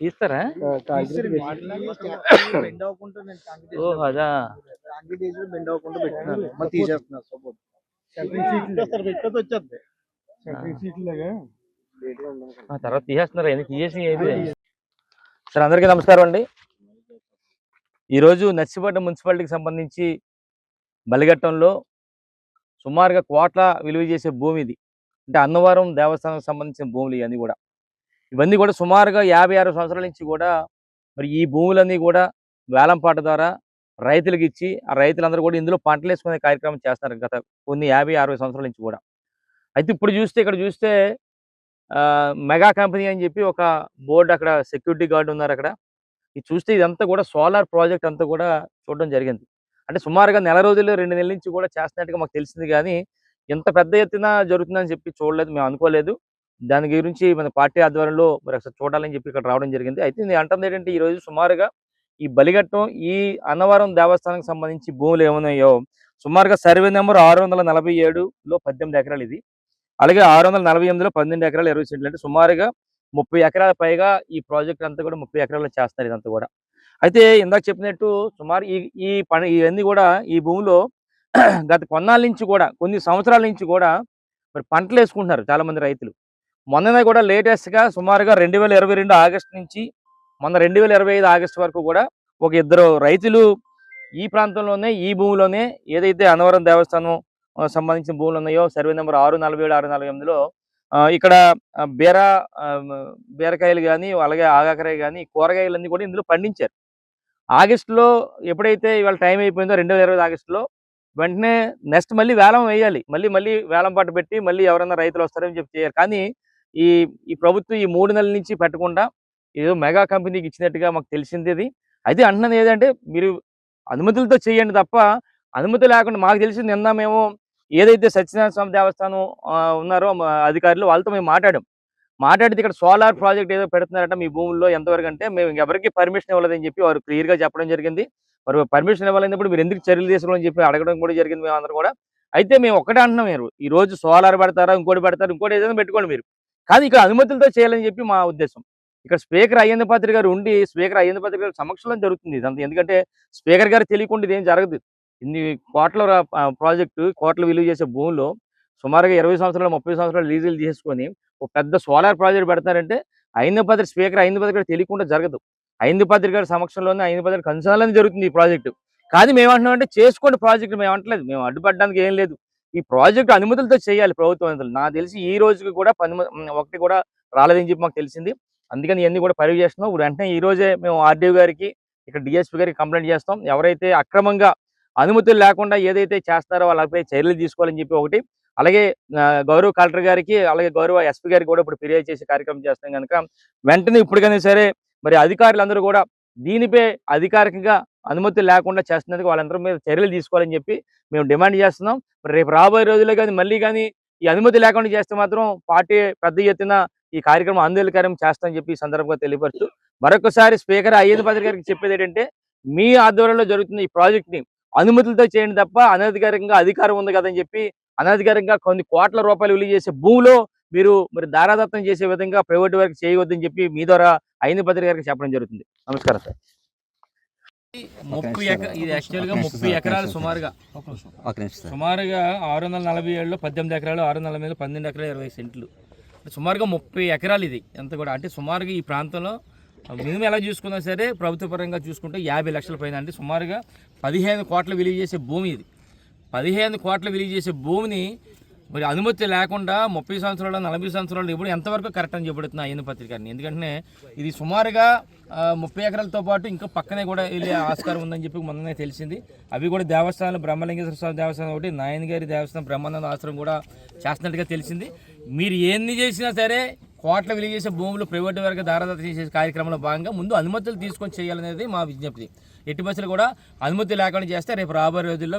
తీస్తారా? ఓ అదా. బెండ్ అవ్వకుండా తీసేస్తున్నారు తర్వాత తీసేస్తున్నారు. ఎందుకు తీసేసి సార్ అందరికీ నమస్కారం అండి. ఈరోజు నర్సిపట్నం మున్సిపాలిటీకి సంబంధించి బలిఘట్టంలో సుమారుగా కోట్ల విలువ చేసే భూమి ఇది అంటే అన్నవరం దేవస్థానం సంబంధించిన భూములు ఇవన్నీ కూడా. ఇవన్నీ కూడా సుమారుగా యాభై ఆరు సంవత్సరాల నుంచి కూడా మరి ఈ భూములన్నీ కూడా వేలంపాట ద్వారా రైతులకు ఇచ్చి ఆ రైతులందరూ కూడా ఇందులో పంటలు వేసుకునే కార్యక్రమం చేస్తున్నారు గత కొన్ని యాభై అరవై సంవత్సరాల నుంచి కూడా. అయితే ఇప్పుడు చూస్తే ఇక్కడ చూస్తే ఆ, మెగా కంపెనీ అని చెప్పి ఒక బోర్డు అక్కడ సెక్యూరిటీ గార్డు ఉన్నారు అక్కడ. ఇది చూస్తే ఇదంతా కూడా సోలార్ ప్రాజెక్ట్ అంతా కూడా చూడడం జరిగింది. అంటే సుమారుగా నెల రోజులు రెండు నెలల నుంచి కూడా చేస్తున్నట్టుగా మాకు తెలిసింది కానీ ఇంత పెద్ద ఎత్తున జరుగుతుందని చెప్పి చూడలేదు మేము అనుకోలేదు. దాని గురించి మన పార్టీ ఆధ్వర్యంలో మరి ఒకసారి చూడాలని చెప్పి ఇక్కడ రావడం జరిగింది. అయితే నేను అంటుంది ఏంటంటే ఈ రోజు సుమారుగా ఈ బలిఘట్టం ఈ అన్నవరం దేవస్థానానికి సంబంధించి భూములు ఏమున్నాయో సుమారుగా సర్వే నెంబర్ ఆరు వందల నలభై ఏడులో పద్దెనిమిది ఎకరాలు ఇది. అలాగే ఆరు వందల నలభై ఎనిమిదిలో పన్నెండు ఎకరాలు ఇరవై సెంట్లు. అంటే సుమారుగా ముప్పై ఎకరాల పైగా ఈ ప్రాజెక్ట్ అంతా కూడా ముప్పై ఎకరాలు చేస్తారు ఇదంతా కూడా. అయితే ఇందాక చెప్పినట్టు సుమారు ఈ ఈ పని ఇవన్నీ కూడా ఈ భూమిలో గత కొన్నాళ్ళ నుంచి కూడా కొన్ని సంవత్సరాల నుంచి కూడా మరి పంటలు వేసుకుంటున్నారు చాలా మంది రైతులు. మొన్ననే కూడా లేటెస్ట్గా సుమారుగా రెండు వేల ఇరవై రెండు ఆగస్టు నుంచి మొన్న రెండు వేల ఇరవై ఐదు ఆగస్టు వరకు కూడా ఒక ఇద్దరు రైతులు ఈ ప్రాంతంలోనే ఈ భూమిలోనే ఏదైతే అనవరం దేవస్థానం సంబంధించిన భూములు ఉన్నాయో సర్వే నెంబర్ ఆరు నలభై ఏడు ఆరు నలభై ఎనిమిదిలో ఇక్కడ బీర బీరకాయలు కానీ అలాగే ఆగాకరాయ కానీ కూరగాయలన్నీ కూడా ఇందులో పండించారు. ఆగస్టులో ఎప్పుడైతే ఇవాళ టైం అయిపోయిందో రెండు వేల ఇరవై ఆగస్టులో వెంటనే నెక్స్ట్ మళ్ళీ వేలం వేయాలి. మళ్ళీ మళ్ళీ వేలం పాట పెట్టి మళ్ళీ ఎవరైనా రైతులు వస్తారని చెప్పి చేయాలి. కానీ ఈ ఈ ప్రభుత్వం ఈ మూడు నెలల నుంచి పెట్టకుండా ఏదో మెగా కంపెనీకి ఇచ్చినట్టుగా మాకు తెలిసింది ఇది అయితే అంటున్నది ఏదంటే మీరు అనుమతులతో చేయండి తప్ప అనుమతి లేకుండా మాకు తెలిసి నిన్న మేము ఏదైతే సత్యనారాయణ స్వామి దేవస్థానం ఉన్నారో మా అధికారులు వాళ్ళతో మేము మాట్లాడాం. మాట్లాడితే ఇక్కడ సోలార్ ప్రాజెక్ట్ ఏదో పెడుతున్నారట మీ భూముల్లో ఎంతవరకు అంటే మేము ఎవరికి పర్మిషన్ ఇవ్వలేదని చెప్పి వారు క్లియర్గా చెప్పడం జరిగింది. మరి పర్మిషన్ ఇవ్వాలన్నప్పుడు మీరు ఎందుకు చర్యలు తీసుకోవాలని చెప్పి అడగడం కూడా జరిగింది మేము అందరం కూడా. అయితే మేము ఒకటే అంటున్నాం మీరు ఈ రోజు సోలార్ పెడతారా ఇంకోటి పెడతారు ఇంకోటి ఏదైనా పెట్టుకోండి మీరు. కానీ ఇక్కడ అనుమతులతో చేయాలని చెప్పి మా ఉద్దేశం. ఇక్కడ స్పీకర్ అయ్యంద పాత్రి గారు ఉండి స్పీకర్ అయ్యంద పాత్రి గారు సమక్షంలో జరుగుతుంది ఇదంతా. ఎందుకంటే స్పీకర్ గారు తెలియకుండా ఇదేం జరగదు. ఇన్ని కోట్ల ప్రాజెక్టు కోట్ల విలువ చేసే భూమిలో సుమారుగా ఇరవై సంవత్సరాలు ముప్పై సంవత్సరాలు లీజులు చేసుకొని ఒక పెద్ద సోలార్ ప్రాజెక్ట్ పెడతారంటే ఐంద పాత్రి స్పీకర్ ఐంద పాత్రి గారు తెలియకుండా జరగదు. ఐదు పత్రిక సమక్షంలోనే ఐంద పత్రిక కన్సర్న్లోనే జరుగుతుంది ఈ ప్రాజెక్టు. కానీ మేము అంటున్నాం అంటే చేసుకోండి ప్రాజెక్ట్ మేము అంటలేదు మేము అడ్డుపడడానికి ఏం లేదు. ఈ ప్రాజెక్ట్ అనుమతులతో చేయాలి ప్రభుత్వ అనుమతులు నాకు తెలిసి ఈ రోజుకి కూడా పని ఒకటి కూడా రాలేదని చెప్పి మాకు తెలిసింది. అందుకని ఇవన్నీ కూడా పరివి చేస్తున్నాం. ఇప్పుడు వెంటనే ఈ రోజే మేము ఆర్డీఓ గారికి ఇక్కడ డిఎస్పీ గారికి కంప్లైంట్ చేస్తాం. ఎవరైతే అక్రమంగా అనుమతులు లేకుండా ఏదైతే చేస్తారో వాళ్ళపై చర్యలు తీసుకోవాలని చెప్పి ఒకటి. అలాగే గౌరవ కలెక్టర్ గారికి అలాగే గౌరవ ఎస్పీ గారికి కూడా ఇప్పుడు ఫిర్యాదు చేసే కార్యక్రమం చేస్తాం కనుక వెంటనే ఇప్పటికైనా సరే మరి అధికారులందరూ కూడా దీనిపై అధికారికంగా అనుమతి లేకుండా చేస్తున్నందుకు వాళ్ళందరూ మీద చర్యలు తీసుకోవాలని చెప్పి మేము డిమాండ్ చేస్తున్నాం. మరి రేపు రాబోయే రోజుల్లో కానీ మళ్ళీ కానీ ఈ అనుమతి లేకుండా చేస్తే మాత్రం పార్టీ పెద్ద ఎత్తున ఈ కార్యక్రమం ఆందోళనకార్యం చేస్తామని చెప్పి సందర్భంగా తెలియపరుస్తూ మరొకసారి స్పీకర్ అయ్యేది పత్రి గారికి చెప్పేది ఏంటంటే మీ ఆధ్వర్యంలో జరుగుతున్న ఈ ప్రాజెక్ట్ని అనుమతులతో చేయండి తప్ప అనధికారికంగా అధికారం ఉంది కదని చెప్పి అనధికారికంగా కొన్ని కోట్ల రూపాయలు విలువ చేసే భూమిలో మీరు మరి దారాదత్తం చేసే విధంగా ప్రైవేట్ వర్క్ చేయవద్దని చెప్పి మీ ద్వారా అయిన పత్రిక గారికి చెప్పడం జరుగుతుంది. నమస్కారం సార్. ముప్పై ఇది యాక్చువల్గా ముప్పై ఎకరాలు సుమారుగా. ఒక నిమిషం సార్. సుమారుగా ఆరు వందల నలభై ఏడులో పద్దెనిమిది ఎకరాలు ఆరు వందల నలభై పన్నెండు ఎకరాలు ఇరవై సెంట్లు. సుమారుగా ముప్పై ఎకరాలు ఇది ఎంత కూడా. అంటే సుమారుగా ఈ ప్రాంతంలో మినిమం ఎలా చూసుకున్నా సరే ప్రభుత్వ పరంగా చూసుకుంటే యాభై లక్షల పైన. అంటే సుమారుగా పదిహేను కోట్ల విలువ చేసే భూమి ఇది. పదిహేను కోట్ల విలువ చేసే భూమిని మరి అనుమతి లేకుండా ముప్పై సంవత్సరాలు నలభై సంవత్సరాలు ఇప్పుడు ఎంతవరకు కరెక్ట్ అని చెబుతున్నా అయ్యన పత్రికని ఎందుకంటే ఇది సుమారుగా ముప్పై ఎకరాలతో పాటు ఇంకా పక్కనే కూడా వెళ్ళే ఆస్కారం ఉందని చెప్పి మొన్ననే తెలిసింది. అవి కూడా దేవస్థానాలు బ్రహ్మలింగేశ్వర స్వామి దేవస్థానం ఒకటి నాయనగారి దేవస్థానం బ్రహ్మానంద ఆశ్రమం కూడా చేస్తున్నట్టుగా తెలిసింది. మీరు ఏంది చేసినా సరే కోట్ల విలువ భూములు ప్రైవేట్ వరకు దారదత్త చేసే కార్యక్రమంలో భాగంగా ముందు అనుమతులు తీసుకొని చేయాలనేది మా విజ్ఞప్తి. ఎట్టి బస్సులు కూడా అనుమతి లేకుండా చేస్తే రేపు రాబోయే రోజుల్లో